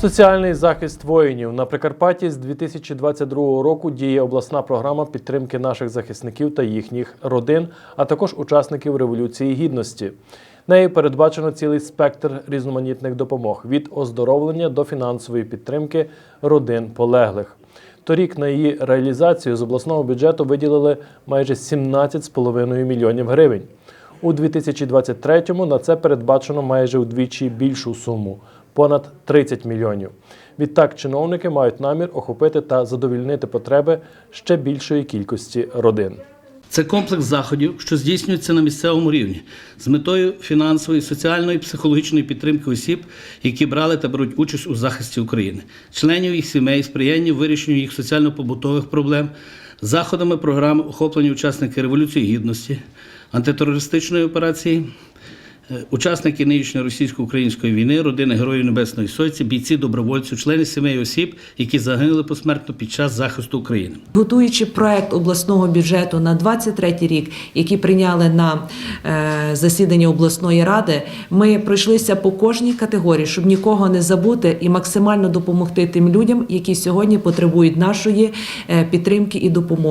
Соціальний захист воїнів на Прикарпатті з 2022 року діє обласна програма підтримки наших захисників та їхніх родин, а також учасників Революції Гідності. Нею передбачено цілий спектр різноманітних допомог від оздоровлення до фінансової підтримки родин полеглих. Торік на її реалізацію з обласного бюджету виділили майже 17,5 мільйонів гривень. У 2023-му на це передбачено майже вдвічі більшу суму понад 30 мільйонів. Відтак, чиновники мають намір охопити та задовільнити потреби ще більшої кількості родин. Це комплекс заходів, що здійснюється на місцевому рівні з метою фінансової, соціальної психологічної підтримки осіб, які брали та беруть участь у захисті України, членів їх сімей, сприяння вирішенню їх соціально-побутових проблем, заходами програми охоплення учасники Революції Гідності, антитерористичної операції. Е, Учасники нинішньої російсько-української війни, родини Героїв Небесної Сотці, бійці добровольців, члени сімей осіб, які загинули посмертно під час захисту України. Готуючи проект обласного бюджету на 23 рік, який прийняли на е, засіданні обласної ради, ми пройшлися по кожній категорії, щоб нікого не забути і максимально допомогти тим людям, які сьогодні потребують нашої е, підтримки і допомоги.